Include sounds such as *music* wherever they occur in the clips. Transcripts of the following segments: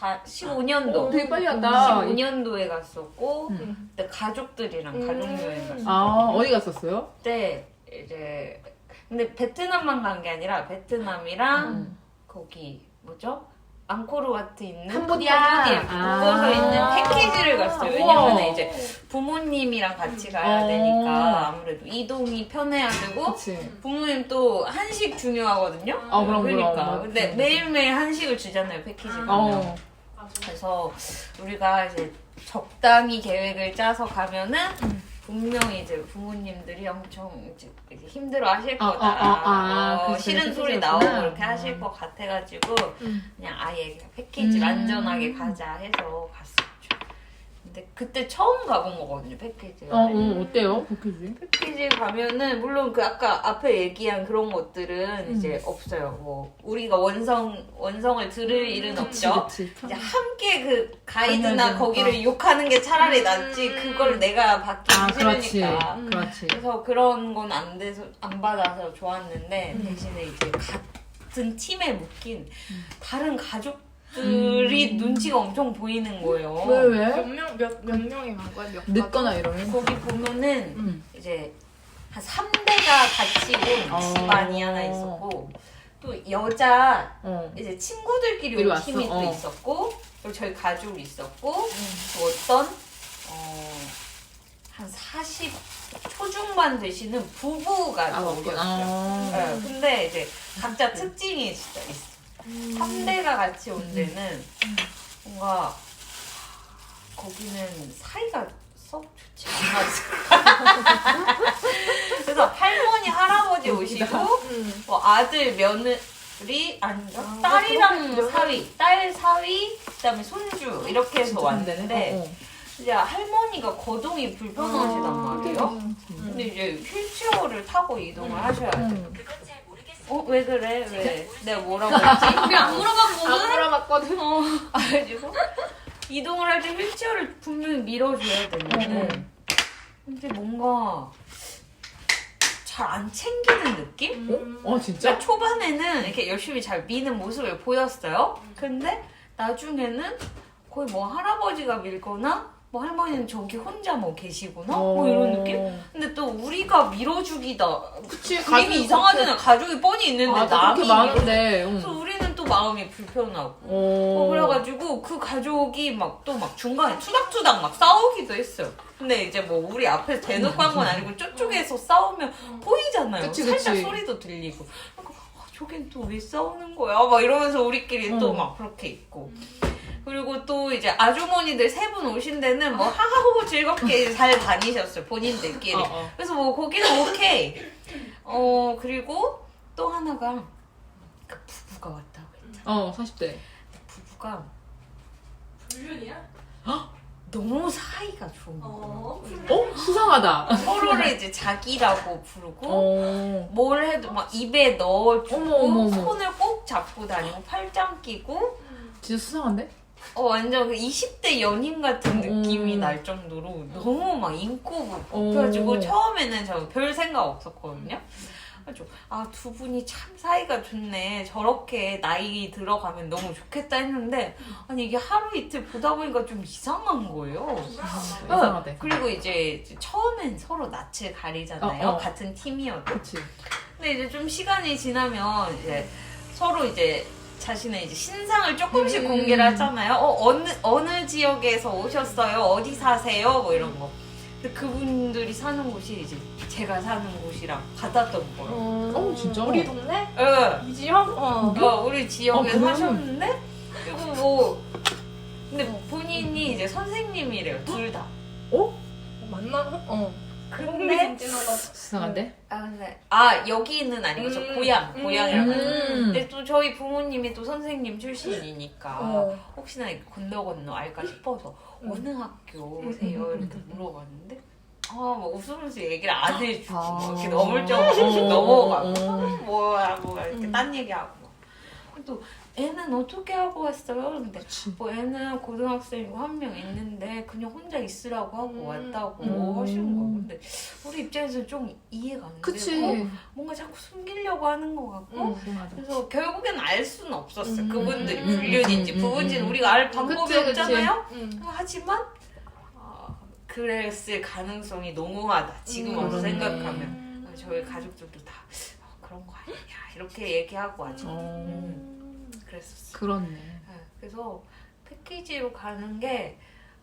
몇 년, 14, 15년도. 어, 되게 빨리 갔다. 15년도에 갔었고, 음. 그때 가족들이랑 음. 가족 여행 갔을 아 어디 갔었어요? 때, 이제, 근데 베트남만 간 게 아니라 베트남이랑 음. 거기, 뭐죠? 앙코르와트 있는 캄보디아. 캄보디아 아. 있는 패키지를 갔어요. 왜냐면 이제 부모님이랑 같이 가야 어. 되니까 아무래도 이동이 편해야 되고 그치. 부모님 또 한식 중요하거든요. 아, 그럼, 그러니까. 그럼. 근데 맞지. 매일매일 한식을 주잖아요, 패키지 가면. 어. 그래서 우리가 이제 적당히 계획을 짜서 가면은 음. 분명히 이제 부모님들이 엄청 이제 이제 힘들어 하실 아, 거다. 아, 아, 아, 어, 그래서 싫은 패키지였구나. 소리 나오고 그렇게 음. 하실 것 같아가지고 음. 그냥 아예 그냥 패키지를 음. 안전하게 가자 해서 갔었죠. 근데 그때 처음 가본 거거든요, 패키지. 어, 어 어때요 패키지? 패키지 가면은 물론 그 아까 앞에 얘기한 그런 것들은 음. 이제 없어요. 뭐 우리가 원성 원성을 들을 일은 없죠. 그치. 이제 함께 그 가이드나 당연하니까. 거기를 욕하는 게 차라리 낫지 음. 그걸 내가 받기 아 그렇지. 싫으니까. 그렇지. 그래서 그런 건 안 돼서 안 받아서 좋았는데 음. 대신에 이제 같은 팀에 묶인 음. 다른 가족 들이 음. 눈치가 엄청 보이는 거예요. 왜 왜? 몇 명, 몇, 몇 명이 간 거야? 몇 늦거나 이러면. 거기 보면은 음. 이제 한 3대가 같이 온 어. 집안이 하나 있었고 또 여자 어. 이제 친구들끼리 끼리 온 왔어? 팀이 또 어. 있었고 그리고 저희 가족이 있었고 또 어떤 어, 한40 초중반 되시는 부부가 아, 또 오케이. 오셨어요. 아. 네, 근데 이제 각자 특징이 진짜 있어. 음. 3대가 같이 온 데는 뭔가 거기는 사이가 썩 좋지 않아. 그래서 할머니, 할아버지 오시고 음. 뭐 아들, 며느리, 아닌가? 아, 딸이랑 그렇군요. 사위, 딸, 사위, 그다음에 손주 이렇게 해서 왔는데 어, 어. 이제 할머니가 거동이 불편하시단 아, 말이에요. 음. 근데 이제 휠체어를 타고 이동을 하셔야 돼. 음. 어, 왜 그래? 왜? 내가 뭐라고 했지? *laughs* 우리 안 물어봤거든? 안 물어봤거든. *laughs* 그래가지고 이동을 할 때 휠체어를 분명히 밀어줘야 되는데 근데 뭔가 잘 안 챙기는 느낌? 어? 어 진짜? 진짜 초반에는 이렇게 열심히 잘 미는 모습을 보였어요. 근데 나중에는 거의 뭐 할아버지가 밀거나 뭐 할머니는 저기 혼자 뭐 계시거나 뭐 이런 느낌? 근데 또 우리가 밀어주기다 그치 그림이 이상하잖아 가족이 뻔히 있는데 아, 남이 그렇게 많은데. 응. 그래서 우리는 또 마음이 불편하고 어. 어, 그래가지고 그 가족이 막 또 막 중간에 투닥투닥 막 싸우기도 했어요. 근데 이제 뭐 우리 앞에서 대놓고 한 건 아니고 저쪽에서 싸우면 보이잖아요. 그치, 살짝 그치. 소리도 들리고. 그러니까 아, 저긴 또 왜 싸우는 거야? 막 이러면서 우리끼리 또 어. 막 그렇게 있고. 그리고 또 이제 아주머니들 세 분 오신 데는 뭐 하하호호 즐겁게 *laughs* 잘 다니셨어요. 본인들끼리. 어, 어. 그래서 뭐 거기는 오케이. 어 그리고 또 하나가 그 부부가 왔다고 했죠. 어 40대. 부부가 불륜이야? 너무 사이가 좋은. 어. 어? 수상하다. 서로를 이제 자기라고 부르고 어. 뭘 해도 막 입에 넣어주고 어머, 어머, 어머. 손을 꼭 잡고 다니고 팔짱 끼고 진짜 수상한데? 어 완전 그 20대 연인 같은 느낌이 음. 날 정도로 너무 막 어. 그래가지고 처음에는 저 별 생각 없었거든요. 그래가지고 아두 분이 참 사이가 좋네 저렇게 나이 들어가면 너무 좋겠다 했는데 아니 이게 하루 이틀 보다 보니까 좀 이상한 거예요. 이상하대. 그리고 이제 처음엔 서로 낯을 가리잖아요. 어, 어. 같은 팀이어도. 그치. 근데 이제 좀 시간이 지나면 이제 서로 이제 자신의 이제 신상을 조금씩 음. 공개를 하잖아요. 어, 어느 어느 지역에서 오셨어요? 어디 사세요? 뭐 이런 거. 근데 그분들이 사는 곳이 이제 제가 사는 곳이랑 같았던 거예요. 어, 진짜? 우리 동네? 예. 이 지역? 어. 어, 우리 지역에 아, 그래요? 사셨는데 그리고 뭐 근데 본인이 이제 선생님이래요. 둘 다. 맞나? 어. 근데 흥미진진하다. 수상한데? 아, 근데 아 여기는 아니고 저 음. 고향 음. 고향이라고. 음. 근데 또 저희 부모님이 또 선생님 출신이니까 어. 혹시나 이렇게 건너 건너 알까 싶어서 음. 어느 학교세요 음, 음, 이렇게 물어봤는데 아 막 웃으면서 얘기를 안 해주고 아. 막 이렇게 어물쩍어물쩍 넘어가고 어. 뭐야 뭐야 이렇게 음. 딴 얘기하고 막. 또 애는 어떻게 하고 왔어요? 근데 그치. 뭐 애는 고등학생이고 한 명 있는데 그냥 혼자 있으라고 하고 음. 왔다고 음. 하시는 거예요. 근데 우리 입장에서 좀 이해가 안 그치. 되고 뭔가 자꾸 숨기려고 하는 것 같고 음. 그래서 결국엔 알 수는 없었어 요. 음. 그분들이 음. 불륜인지 음. 음. 부부인지는 음. 우리가 알 방법이 그치, 그치. 없잖아요. 음. 하지만 어, 그랬을 가능성이 너무하다. 지금 와서 그러네. 생각하면 어, 저희 가족들도 다 어, 그런 거 아니냐 이렇게 얘기하고 아직 어, 음, 그랬었어요. 그렇네. 네, 그래서 패키지로 가는 게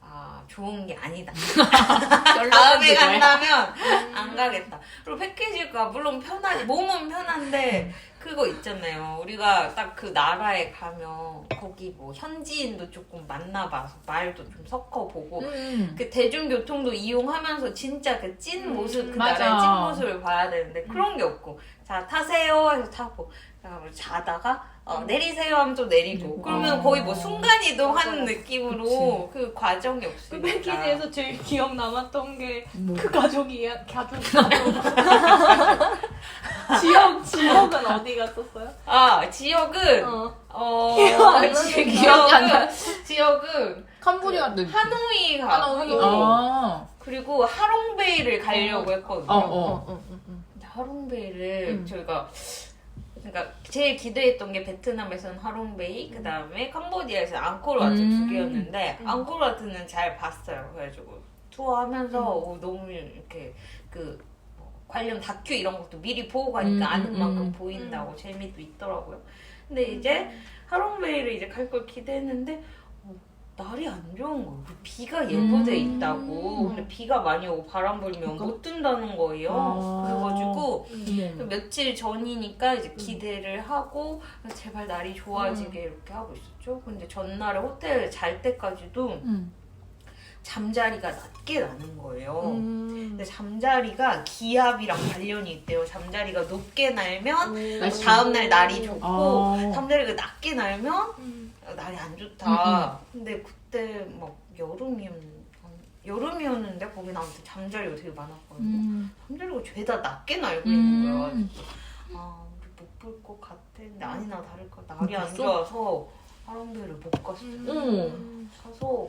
아, 좋은 게 아니다. *laughs* 다음에 간다면 안 가겠다. 그리고 패키지가 물론 편하지 몸은 편한데 그거 있잖아요. 우리가 딱 그 나라에 가면 거기 뭐 현지인도 조금 만나봐서 말도 좀 섞어보고 음. 그 대중교통도 이용하면서 진짜 그찐 음, 모습 그 맞아. 나라의 찐 모습을 봐야 되는데 그런 게 없고 자 타세요 해서 타고 자, 자다가 어, 내리세요 하면 또 내리고 내리고. 그러면 어. 거의 뭐 순간 이동 하는 맞아. 느낌으로 그 과정이 그 없으니까 패키지에서 제일 *laughs* 기억 남았던 게그 뭐. 가족이야 가족 *laughs* 지역 지역은 어디 갔었어요? 아 지역은 어. 어, 기억 안 나네. 지- 기억이 안 나. 지역은 지역은 캄보디아 는 하노이 가 하노이. 하노이. 아. 그리고 하롱베이를 가려고 했거든요. 어, 어. 어, 어, 어. 근데 하롱베이를 음. 저희가 그러니까 제일 기대했던 게 베트남에서는 하롱베이 그 다음에 캄보디아에서 앙코르와트 음. 두 개였는데 음. 앙코르와트는 잘 봤어요. 그래가지고 투어하면서 오, 너무 이렇게 그뭐 관련 다큐 이런 것도 미리 보고 가니까 음, 아는 음, 만큼 음. 보인다고 재미도 있더라고요. 근데 이제 하롱베이를 이제 갈 걸 기대했는데 어, 날이 안 좋은 거예요. 그 비가 예보돼 음. 있다고. 근데 비가 많이 오고 바람 불면 못 뜬다는 거예요. 아. 그래가지고 어머. 며칠 전이니까 이제 기대를 하고 제발 날이 좋아지게 이렇게 하고 있었죠. 근데 전날에 호텔 잘 때까지도 음. 잠자리가 낮게 나는 거예요. 음. 근데 잠자리가 기압이랑 관련이 있대요. 잠자리가 높게 날면 날씨. 다음날 날이 좋고 아. 잠자리가 낮게 날면 음. 날이 안 좋다. 근데 그때 막 여름이었 여름이었는데 거기 나한테 잠자리가 되게 많았거든요. 음. 잠자리가 죄다 낮게 날고 있는 거야. 음. 아 우리 못 볼 것 같아. 근데 아니나 다를까 날이 안? 좋아서 하랑베를 못 갔어. 음. 가서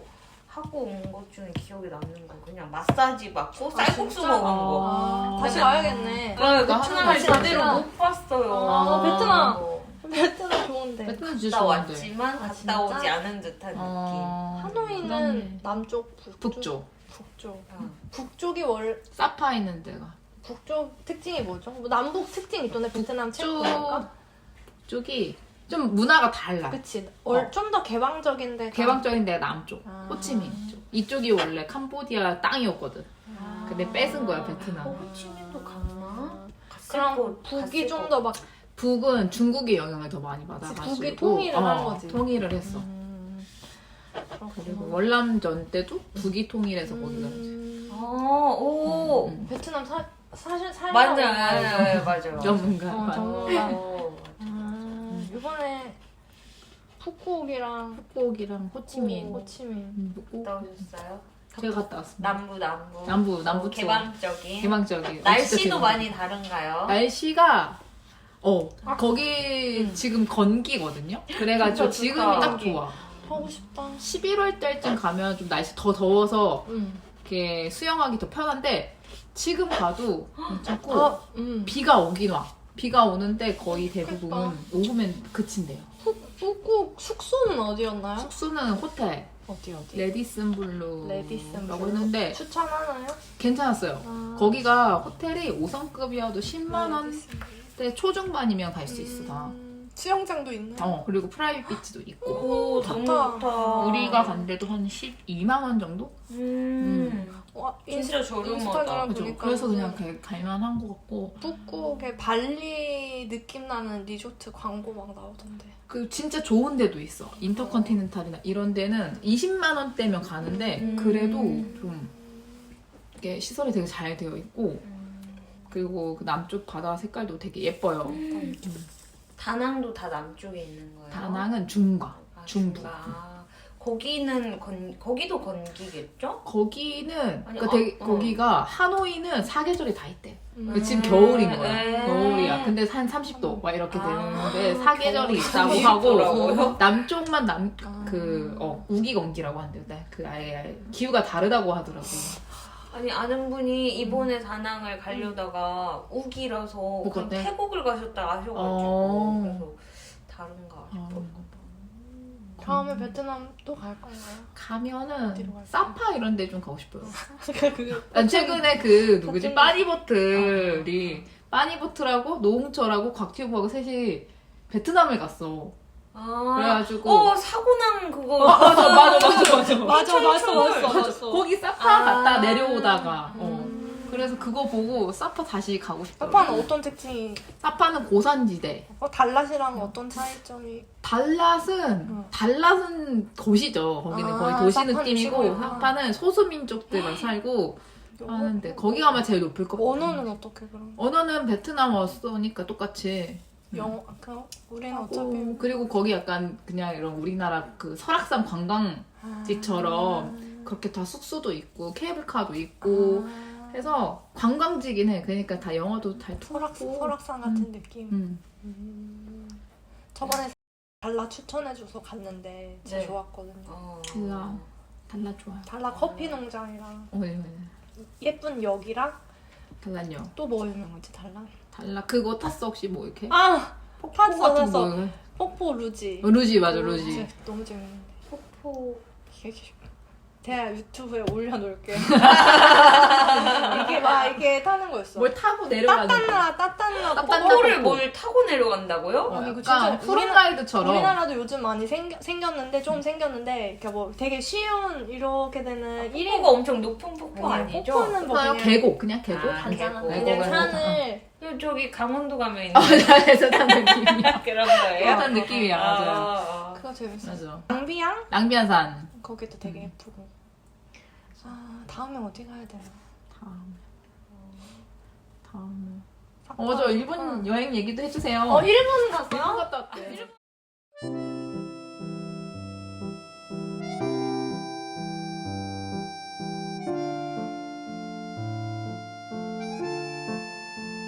하고 온 것 중에 기억에 남는 거 그냥 마사지 받고 아, 쌀국수 진짜? 먹은 거. 아, 다시 근데- 와야겠네. 아, 나 베트남을 다시 제대로. 못 봤어요. 아, 베트남. 어, 베트남 좋은데. 베트남 진짜 갔다 좋은데. 왔지만 아, 갔다 진짜? 오지 않은 듯한 어. 하노이는 그러네. 남쪽 북쪽 북쪽. 북쪽 느낌. 북쪽이 월 사파 있는 데가. 북쪽 특징이 뭐죠? 뭐 남북 특징 있던데 베트남 북쪽이 좀 문화가 달라. 그치 어. 좀 더 개방적인 데가 개방적인 데가 남쪽. 아. 호치민 쪽. 이쪽이 원래 캄보디아 땅이었거든. 아. 근데 뺏은 거야 베트남. 어, 호치민도 갔나? 갔을 그럼 거- 북이 갔을 좀 거. 더 막 북은 중국의 영향을 더 많이 받아가지고 북이 통일을 어, 한 거지. 통일을 했어. 음, 그리고 월남전 때도 북이 통일해서 거기가. 음, 어, 오. 음, 음. 베트남 사, 사실 살다 맞아, 네, 맞아. 전문가. 어, 맞아. 전문가. 어, *laughs* 아, 이번에 푸꾸옥이랑 북곡이랑 호치민. 호치민 음, 북곡. 갔다 오셨어요? 제가 갔다 왔습니다. 남부, 남부. 남부 남부 어, 쪽. 개방적인. 개방적인. 어, 진짜 날씨도 개방. 많이 다른가요? 날씨가 어 아, 거기 음. 지금 건기거든요. 그래가지고 지금이 좋다. 딱 좋아. 하고 싶다 11월 달쯤 가면 좀 날씨 더 더워서 음. 이렇게 수영하기 더 편한데 지금 가도 괜찮고 아, 음. 비가 오긴 와. 비가 오는데 거의 대부분 그러니까. 오후면 그친대요. 푸, 푸꾸옥 숙소는 어디였나요? 숙소는 호텔 어디 어디? 레디슨 블루라고 레디슨 블루? 했는데 추천하나요? 괜찮았어요. 아. 거기가 호텔이 5성급이어도 10만 레디슨 블루. 원대 초중반이면 갈 수 있어 다. 음, 수영장도 있네. 어 그리고 프라이빗 비치도 있고 오, 너무 좋다. 좋다. 우리가 간 데도 한 12만 원 정도? 음. 와, 진짜 저렴하다. 인스타그램 그죠? 보니까 그래서 그냥 갈- 갈만한 것 같고 북극의 발리 느낌 나는 리조트 광고 막 나오던데. 그 진짜 좋은 데도 있어 인터컨티넨탈이나 이런 데는 20만 원대면 가는데 음. 그래도 좀 이게 시설이 되게 잘 되어 있고 그리고 그 남쪽 바다 색깔도 되게 예뻐요 다낭도 다 남쪽에 있는 거예요? 다낭은 중과 아, 중부. 중가. 거기는 건 거기도 건기겠죠? 거기는 아니, 그러니까 어, 되게 어. 거기가 하노이는 사계절이 다 있대. 음. 지금 겨울인 거야. 음. 겨울이야. 근데 한 30도 막 이렇게 아, 되는데 사계절이 있다고 하고 있더라고요. 남쪽만 남 아. 그 어, 우기 건기라고 한대요. 네, 그 아예, 아예 기후가 다르다고 하더라고. 아니 아는 분이 이번에 다낭을 가려다가 우기라서 그냥 그때? 태국을 가셨다 아셔가지고 어. 그래서 다른가 싶어. 다음에 베트남 또 갈 건가요? 가면은 어디로 갈까요? 사파 이런 데 좀 가고 싶어요. *laughs* 그 난 최근에 그 누구지 빠니보틀이 빠니보틀하고 노홍철하고 곽튜브하고 셋이 베트남을 갔어. 아, 그래가지고 어 사고 난 그거 어, 맞아 맞아 맞아 맞아 *laughs* 맞아 맞어 맞어 맞아. 맞어. 거기 사파 아. 갔다 내려오다가 어. 음. 그래서 그거 보고 사파 다시 가고 싶어. 사파는 어떤 특징이? 사파는 고산지대. 어, 달랏이랑 어떤 차이점이? 달랏은 응. 달랏은 도시죠. 거기는 아, 거의 도시 사파는 느낌이고 시골이구나. 사파는 소수민족들만 살고 하는데 거기가 아마 제일 높을 것 같아. 언어는 어떻게 그럼? 언어는 베트남어니까 똑같이 영어 그 우리는 하고 어차피 그리고 거기 약간 그냥 이런 우리나라 그 설악산 관광지처럼 그렇게 다 숙소도 있고 케이블카도 있고 아. 해서 관광지긴 해. 그러니까 다 영어도 잘 설악 통하고. 설악산 같은 느낌. 음. 음. 저번에 달라 추천해줘서 갔는데 진짜 네. 좋았거든요. 어. 달라. 달라 좋아요. 달라 커피 농장이랑 어, 네, 네. 예쁜 역이랑 달라요. 또 뭐 유명하지 달라? 달라. 그거 탔어 혹시 뭐 이렇게? 아 폭포 탔어, 같은 탔어. 거. 폭포 루지. 어, 루지 맞아 음, 루지. 진짜 너무 재밌는데. 폭포 이게 제가 유튜브에 올려놓을게요. *laughs* 이게 막 이게 타는 거였어. 뭘 타고 내려가는 거. 따딴나 따딴나 따딴나 폭포를 폭포. 뭘 타고 내려간다고요? 어, 아니, 이거 약간 진짜 프로라이드처럼. 우리나라도 요즘 많이 생겨, 생겼는데 좀 생겼는데 이렇게 뭐 되게 쉬운 이렇게 되는 일인 폭포가 엄청 높은 폭포 아니죠? 폭포는 뭐 그냥 그냥 계곡 그냥 계곡. 아, 단장한 계곡. 그냥 산을 그 저기 강원도 가면 있는 아, 맞아. 비슷한 느낌이야. 그런 거예요? 비슷한 느낌이야. 맞아. 아, 그거 재밌어. 맞아. 낭비양 낭비한산. 거기도 되게 음. 예쁘고. 아 다음에 어디 가야 되나? 다음. 다음. 사파. 어, 저 일본 여행 얘기도 해주세요. 어 일본 갔어요? 갔다 왔대.